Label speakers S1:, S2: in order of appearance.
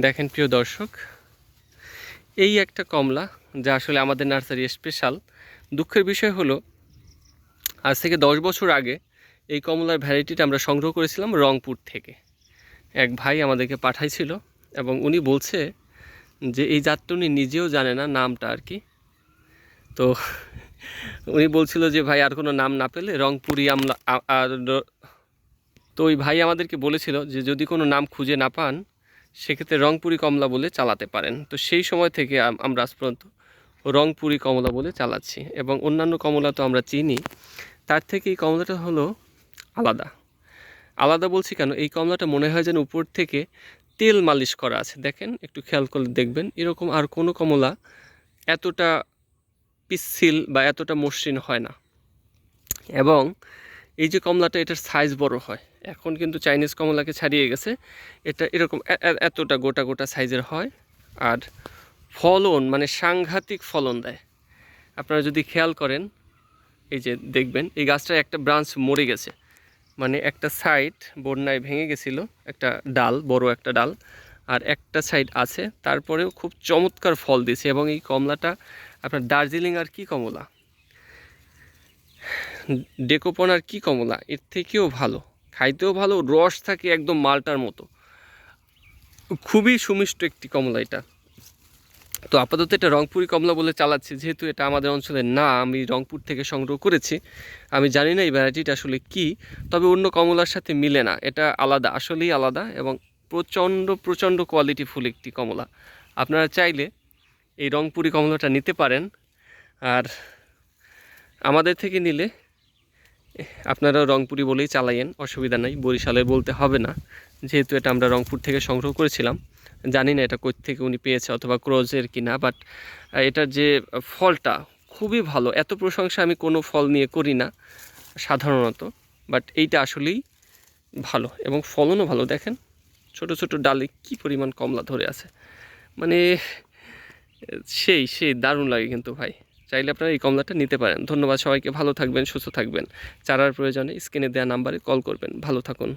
S1: দেখেন প্রিয় দর্শক, এই একটা কমলা যা আসলে আমাদের নার্সারি স্পেশাল দুঃখের বিষয় হলো, আজ থেকে দশ বছর আগে এই কমলার ভ্যারাইটিটা আমরা সংগ্রহ করেছিলাম রংপুর থেকে। এক ভাই আমাদেরকে পাঠাইছিল এবং উনি বলছে যে এই জাতটা উনি নিজেও জানে না নামটা আর কি। তো উনি বলছিল যে ভাই আর কোনো নাম না পেলে রংপুরি আমলা আর তো ওই ভাই আমাদেরকে বলেছিল যে যদি কোনো নাম খুঁজে না পান সেক্ষেত্রে রংপুরি কমলা বলে চালাতে পারেন। তো সেই সময় থেকে আমরা আজ পর্যন্ত রংপুরি কমলা বলে চালাচ্ছি এবং অন্যান্য কমলা তো আমরা চিনি। তার থেকে এই কমলাটা হলো আলাদা। আলাদা বলছি কেন? এই কমলাটা মনে হয় যেন উপর থেকে তেল মালিশ করা আছে। দেখেন, একটু খেয়াল করলে দেখবেন, এরকম আর কোনো কমলা এতটা পিচ্ছিল বা এতটা মসৃণ হয় না। এবং এই যে কমলাটা, এটার সাইজ বড় হয়। এখন কিন্তু চাইনিজ কমলাকে ছাড়িয়ে গেছে। এটা এরকম এতটা গোটা গোটা সাইজের হয়। আর ফলন মানে সাংঘাতিক ফলন দেয়। আপনারা যদি খেয়াল করেন, এই যে দেখবেন, এই গাছটার একটা ব্রাঞ্চ মরে গেছে। মানে একটা সাইড বন্যায় ভেঙে গেছিল, একটা ডাল, বড় একটা ডাল। আর একটা সাইড আছে, তারপরেও খুব চমৎকার ফল দিয়েছে। এবং এই কমলাটা, আপনার দার্জিলিং আর কি কমলা? ডেকোপনার কি কমলা, এর থেকেও ভালো। খাইতেও ভালো, রস থাকে একদম মালটার মতো। খুবই সুমিষ্ট একটি কমলা এটা। তো আপাতত এটা রংপুরি কমলা বলে চালাচ্ছি, যেহেতু এটা আমাদের অঞ্চলের না, আমি রংপুর থেকে সংগ্রহ করেছি। আমি জানি না এই ভ্যারাইটিটা আসলে কি, তবে অন্য কমলার সাথে মিলে না, এটা আলাদা, আসলেই আলাদা এবং প্রচণ্ড প্রচণ্ড কোয়ালিটি ফুল একটি কমলা। আপনারা চাইলে এই রংপুরি কমলাটা নিতে পারেন। আর আমাদের থেকে নিলে আপনারা রংপুরি বলেই চালাইয়েন অসুবিধা নাই বরিশালের বলতে হবে না। যেহেতু এটা আমরা রংপুর থেকে সংগ্রহ করেছিলাম, জানি না এটা কোথ থেকে উনি পেয়েছে অথবা ক্রোজের কি না বাট এটার যে ফলটা খুবই ভালো। এত প্রশংসা আমি কোনো ফল নিয়ে করি না, সাধারণত বাট এইটা আসলেই ভালো এবং ফলনও ভালো। দেখেন, ছোট ছোট ডালে কি পরিমাণ কমলা ধরে আছে। মানে সেই সেই দারুণ লাগে কিন্তু ভাই। চাইলে আপনারা এই কমলাটা নিতে পারেন। ধন্যবাদ সবাইকে, ভালো থাকবেন, সুস্থ থাকবেন। চারার প্রয়োজনে স্ক্রিনে দেওয়া নাম্বারে কল করবেন। ভালো থাকুন।